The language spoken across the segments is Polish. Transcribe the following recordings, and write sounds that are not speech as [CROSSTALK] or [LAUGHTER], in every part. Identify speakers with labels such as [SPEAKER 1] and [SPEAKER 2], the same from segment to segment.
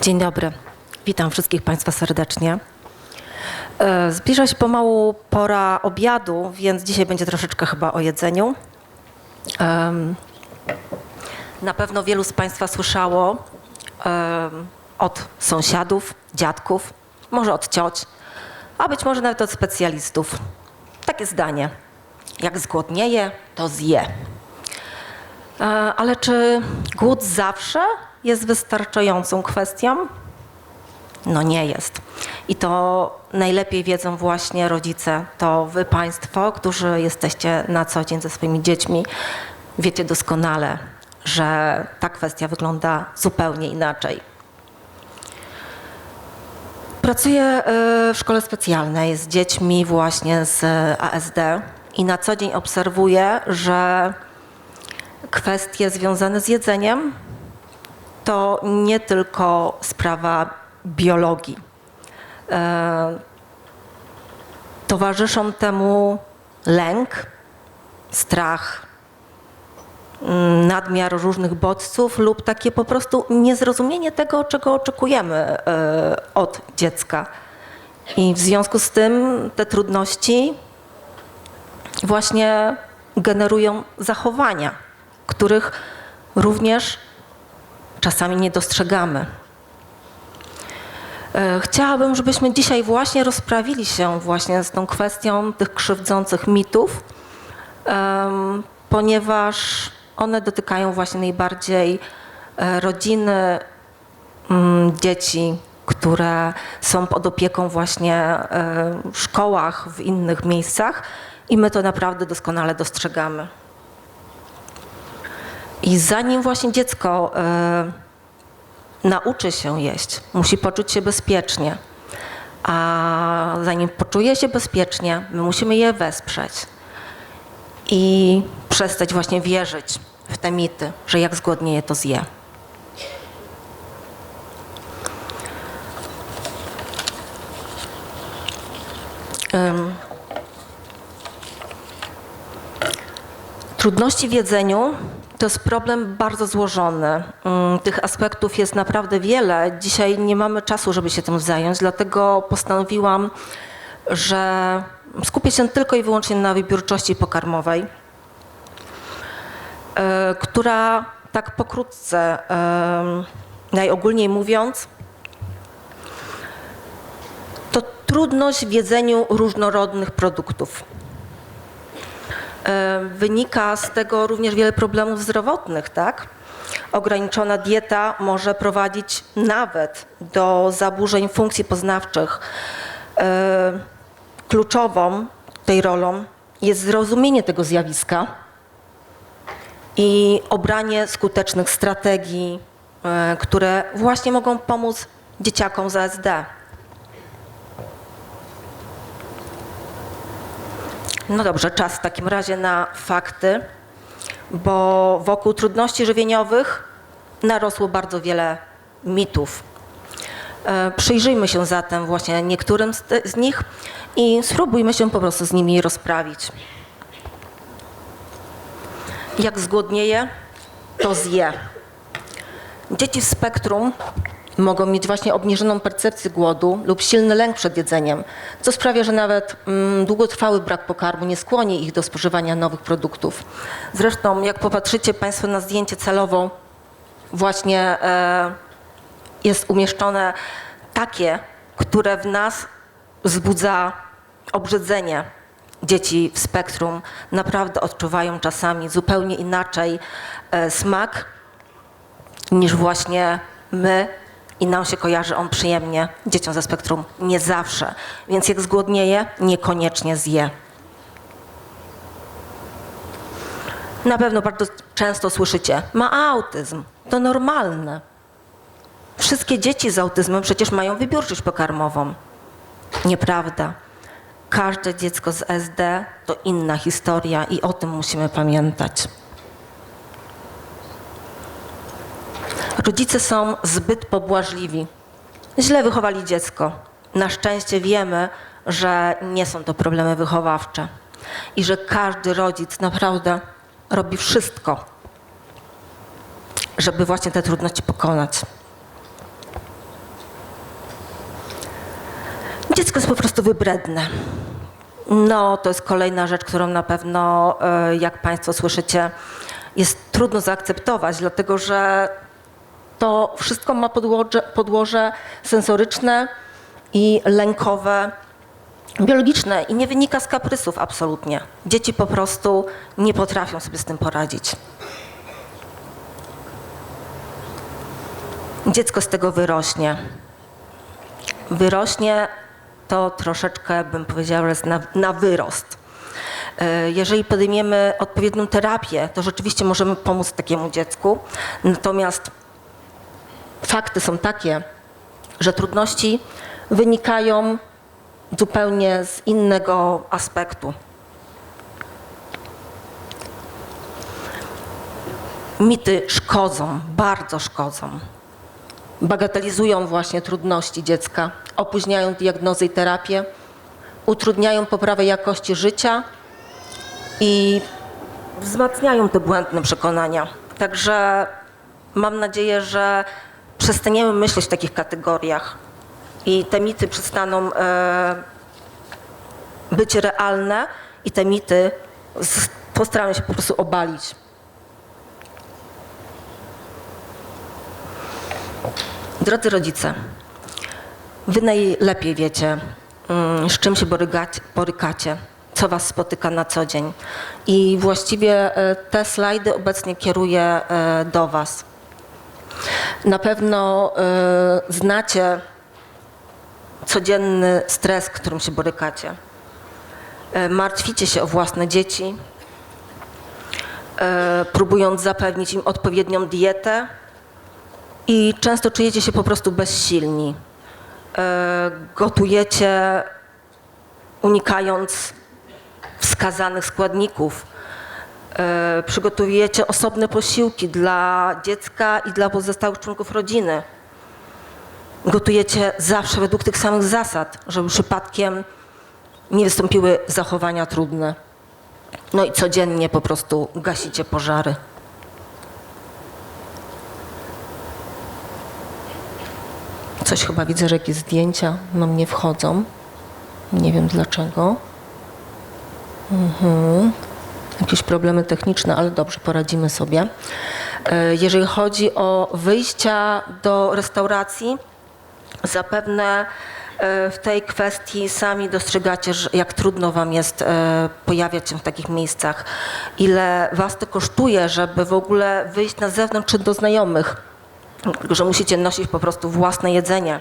[SPEAKER 1] Dzień dobry. Witam wszystkich Państwa serdecznie. E, Zbliża się pomału pora obiadu, więc dzisiaj będzie troszeczkę chyba o jedzeniu. Na pewno wielu z Państwa słyszało od sąsiadów, dziadków, może od cioć, a być może nawet od specjalistów. Takie zdanie. Jak zgłodnieje, to zje. E, Ale czy głód zawsze jest wystarczającą kwestią? No nie jest. I to najlepiej wiedzą właśnie rodzice, to wy państwo, którzy jesteście na co dzień ze swoimi dziećmi, wiecie doskonale, że ta kwestia wygląda zupełnie inaczej. Pracuję y, w szkole specjalnej z dziećmi właśnie z ASD i na co dzień obserwuję, że kwestie związane z jedzeniem to nie tylko sprawa biologii. E, Towarzyszą temu lęk, strach, mm, nadmiar różnych bodźców lub takie po prostu niezrozumienie tego, czego oczekujemy e, od dziecka. I w związku z tym te trudności właśnie generują zachowania, których również czasami nie dostrzegamy. E, Chciałabym, żebyśmy dzisiaj właśnie rozprawili się właśnie z tą kwestią tych krzywdzących mitów, ponieważ one dotykają właśnie najbardziej e, rodziny, mm, dzieci, które są pod opieką właśnie e, w szkołach, w innych miejscach i my to naprawdę doskonale dostrzegamy. I zanim właśnie dziecko e, nauczy się jeść, musi poczuć się bezpiecznie. A zanim poczuje się bezpiecznie, my musimy je wesprzeć i przestać właśnie wierzyć w te mity, że jak zgłodnieje, to zje. Ym. Trudności w jedzeniu to jest problem bardzo złożony. Mm, Tych aspektów jest naprawdę wiele. Dzisiaj nie mamy czasu, żeby się tym zająć, dlatego postanowiłam, że skupię się tylko i wyłącznie na wybiórczości pokarmowej, e, która tak pokrótce, em, najogólniej mówiąc, to trudność w jedzeniu różnorodnych produktów. E, Wynika z tego również wiele problemów zdrowotnych, tak? Ograniczona dieta może prowadzić nawet do zaburzeń funkcji poznawczych. E, Kluczową tej rolą jest zrozumienie tego zjawiska i obranie skutecznych strategii, e, które właśnie mogą pomóc dzieciakom z ASD. No dobrze, czas w takim razie na fakty, bo wokół trudności żywieniowych narosło bardzo wiele mitów. E, Przyjrzyjmy się zatem właśnie niektórym z, z nich i spróbujmy się po prostu z nimi rozprawić. Jak zgłodnieje, to zje. Dzieci w spektrum mogą mieć właśnie obniżoną percepcję głodu lub silny lęk przed jedzeniem, co sprawia, że nawet mm, długotrwały brak pokarmu nie skłoni ich do spożywania nowych produktów. Zresztą, jak popatrzycie Państwo na zdjęcie celowo, właśnie e, jest umieszczone takie, które w nas wzbudza obrzydzenie. Dzieci w spektrum naprawdę odczuwają czasami zupełnie inaczej e, smak niż właśnie my i nam się kojarzy on przyjemnie. Dzieciom ze spektrum nie zawsze. Więc jak zgłodnieje, niekoniecznie zje. Na pewno bardzo często słyszycie, ma autyzm, to normalne. Wszystkie dzieci z autyzmem przecież mają wybiórczość pokarmową. Nieprawda. Każde dziecko z SD to inna historia i o tym musimy pamiętać. Rodzice są zbyt pobłażliwi. Źle wychowali dziecko. Na szczęście wiemy, że nie są to problemy wychowawcze i że każdy rodzic naprawdę robi wszystko, żeby właśnie te trudności pokonać. Dziecko jest po prostu wybredne. No, to jest kolejna rzecz, którą na pewno, e, jak Państwo słyszycie, jest trudno zaakceptować, dlatego że to wszystko ma podłoże, podłoże sensoryczne i lękowe, biologiczne i nie wynika z kaprysów absolutnie. Dzieci po prostu nie potrafią sobie z tym poradzić. Dziecko z tego wyrośnie. Wyrośnie to troszeczkę, bym powiedziała, jest na, na wyrost. E, Jeżeli podejmiemy odpowiednią terapię, to rzeczywiście możemy pomóc takiemu dziecku. Natomiast fakty są takie, że trudności wynikają zupełnie z innego aspektu. Mity szkodzą, bardzo szkodzą. Bagatelizują właśnie trudności dziecka, opóźniają diagnozę i terapię, utrudniają poprawę jakości życia i wzmacniają te błędne przekonania. Także mam nadzieję, że przestaniemy myśleć w takich kategoriach i te mity przestaną e, być realne i te mity postaramy się po prostu obalić. Drodzy rodzice, wy najlepiej wiecie, mm, z czym się borykacie, co was spotyka na co dzień. I właściwie e, te slajdy obecnie kieruję e, do was. Na pewno e, znacie codzienny stres, z którym się borykacie. E, Martwicie się o własne dzieci, e, próbując zapewnić im odpowiednią dietę i często czujecie się po prostu bezsilni. E, Gotujecie unikając wskazanych składników. E, Przygotowujecie osobne posiłki dla dziecka i dla pozostałych członków rodziny. Gotujecie zawsze według tych samych zasad, żeby przypadkiem nie wystąpiły zachowania trudne. No i codziennie po prostu gasicie pożary. Coś chyba widzę, że jakieś zdjęcia nam nie wchodzą. Nie wiem dlaczego. Mhm. Jakieś problemy techniczne, ale dobrze, poradzimy sobie. E, Jeżeli chodzi o wyjścia do restauracji, zapewne e, w tej kwestii sami dostrzegacie, jak trudno wam jest e, pojawiać się w takich miejscach, ile was to kosztuje, żeby w ogóle wyjść na zewnątrz czy do znajomych, że musicie nosić po prostu własne jedzenie.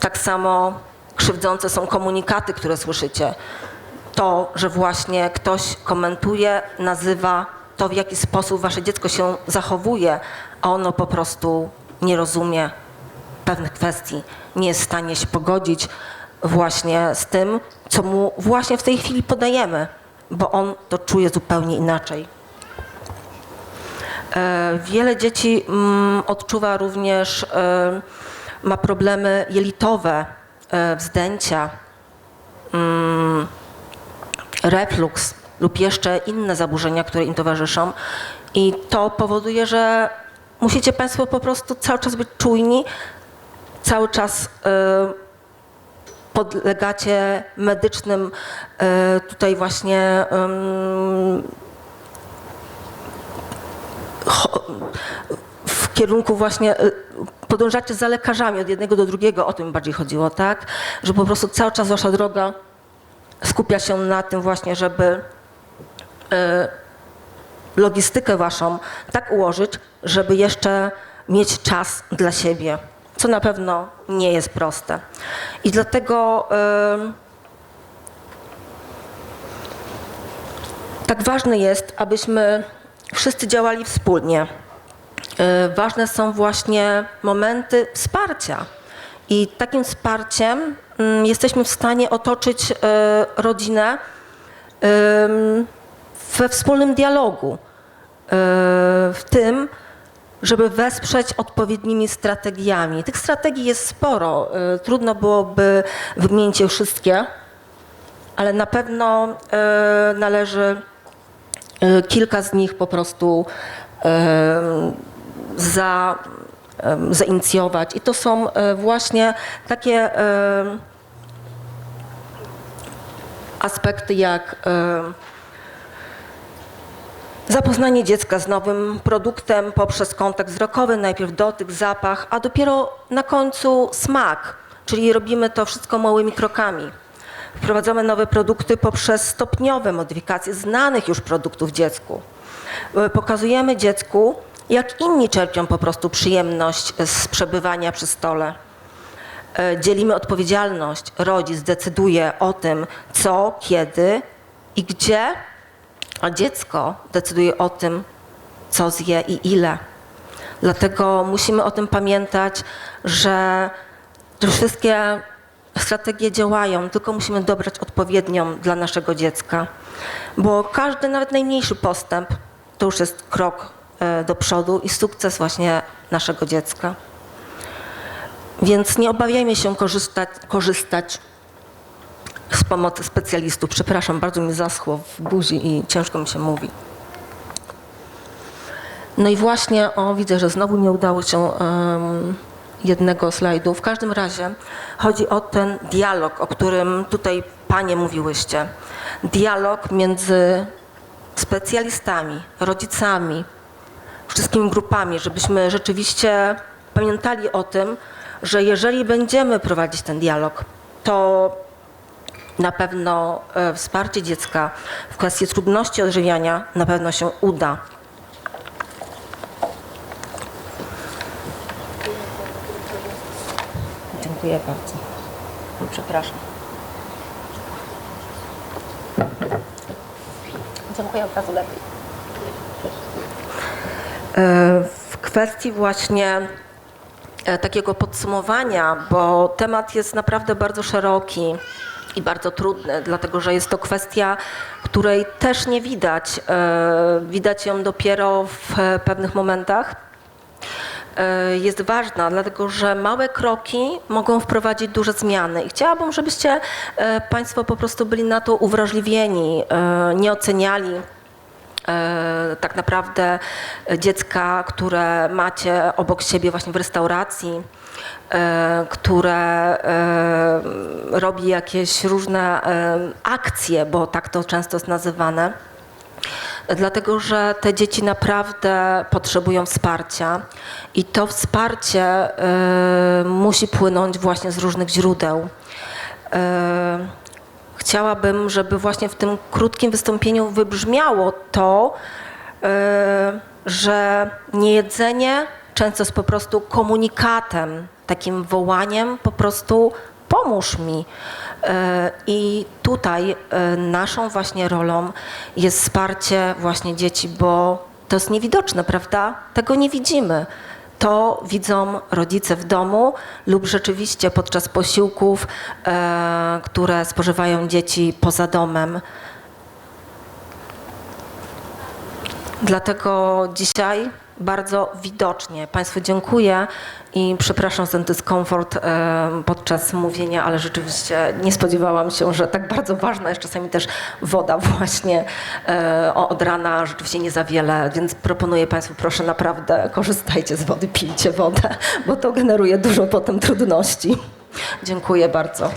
[SPEAKER 1] Tak samo krzywdzące są komunikaty, które słyszycie. To, że właśnie ktoś komentuje, nazywa to, w jaki sposób wasze dziecko się zachowuje, a ono po prostu nie rozumie pewnych kwestii, nie jest w stanie się pogodzić właśnie z tym, co mu właśnie w tej chwili podajemy, bo on to czuje zupełnie inaczej. E, Wiele dzieci mm, odczuwa również, e, ma problemy jelitowe, e, wzdęcia, refluks lub jeszcze inne zaburzenia, które im towarzyszą. I to powoduje, że musicie Państwo po prostu cały czas być czujni, cały czas e, podlegacie medycznym e, tutaj właśnie w kierunku właśnie y, podążacie za lekarzami od jednego do drugiego, o tym bardziej chodziło, tak? Że po prostu cały czas wasza droga skupia się na tym właśnie, żeby y, logistykę waszą tak ułożyć, żeby jeszcze mieć czas dla siebie, co na pewno nie jest proste. I dlatego y, tak ważne jest, abyśmy wszyscy działali wspólnie. Y, Ważne są właśnie momenty wsparcia. I takim wsparciem mm, jesteśmy w stanie otoczyć y, rodzinę we wspólnym dialogu. Y, W tym, żeby wesprzeć odpowiednimi strategiami. Tych strategii jest sporo. Y, Trudno byłoby wymienić je wszystkie, ale na pewno należy kilka z nich po prostu za, zainicjować. I to są e, właśnie takie aspekty jak Zapoznanie dziecka z nowym produktem poprzez kontakt wzrokowy, najpierw dotyk, zapach, a dopiero na końcu smak, czyli robimy to wszystko małymi krokami. Wprowadzamy nowe produkty poprzez stopniowe modyfikacje znanych już produktów dziecku. E, Pokazujemy dziecku, jak inni czerpią po prostu przyjemność z przebywania przy stole. E, Dzielimy odpowiedzialność. Rodzic decyduje o tym, co, kiedy i gdzie, a dziecko decyduje o tym, co zje i ile. Dlatego musimy o tym pamiętać, że te wszystkie strategie działają, tylko musimy dobrać odpowiednią dla naszego dziecka. Bo każdy, nawet najmniejszy postęp, to już jest krok do przodu i sukces właśnie naszego dziecka. Więc nie obawiajmy się korzystać, korzystać z pomocy specjalistów. Przepraszam, bardzo mi zaschło w buzi i ciężko mi się mówi. No i właśnie, o widzę, że znowu nie udało się em, jednego slajdu. W każdym razie chodzi o ten dialog, o którym tutaj panie mówiłyście. Dialog między specjalistami, rodzicami, wszystkimi grupami, żebyśmy rzeczywiście pamiętali o tym, że jeżeli będziemy prowadzić ten dialog, to na pewno e, wsparcie dziecka w kwestii trudności odżywiania na pewno się uda. Dziękuję bardzo. Przepraszam. Dziękuję razu lepiej. E, W kwestii właśnie e, takiego podsumowania, bo temat jest naprawdę bardzo szeroki i bardzo trudny, dlatego że jest to kwestia, której też nie widać. E, Widać ją dopiero w pewnych momentach. Jest ważna, dlatego że małe kroki mogą wprowadzić duże zmiany. I chciałabym, żebyście Państwo po prostu byli na to uwrażliwieni, nie oceniali tak naprawdę dziecka, które macie obok siebie właśnie w restauracji, e, które e, robi jakieś różne e, akcje, bo tak to często jest nazywane. Dlatego, że te dzieci naprawdę potrzebują wsparcia i to wsparcie e, musi płynąć właśnie z różnych źródeł. E, Chciałabym, żeby właśnie w tym krótkim wystąpieniu wybrzmiało to, e, że niejedzenie często jest po prostu komunikatem, takim wołaniem po prostu pomóż mi. E, I tutaj e, naszą właśnie rolą jest wsparcie właśnie dzieci, bo to jest niewidoczne, prawda? Tego nie widzimy. To widzą rodzice w domu lub rzeczywiście podczas posiłków, e, które spożywają dzieci poza domem. Dlatego dzisiaj bardzo widocznie Państwu dziękuję i przepraszam za ten dyskomfort e, podczas mówienia, ale rzeczywiście nie spodziewałam się, że tak bardzo ważna jest czasami też woda [LAUGHS] właśnie e, od rana, rzeczywiście nie za wiele, więc proponuję Państwu proszę naprawdę korzystajcie z wody, pijcie wodę, bo to generuje dużo potem trudności. Dziękuję bardzo.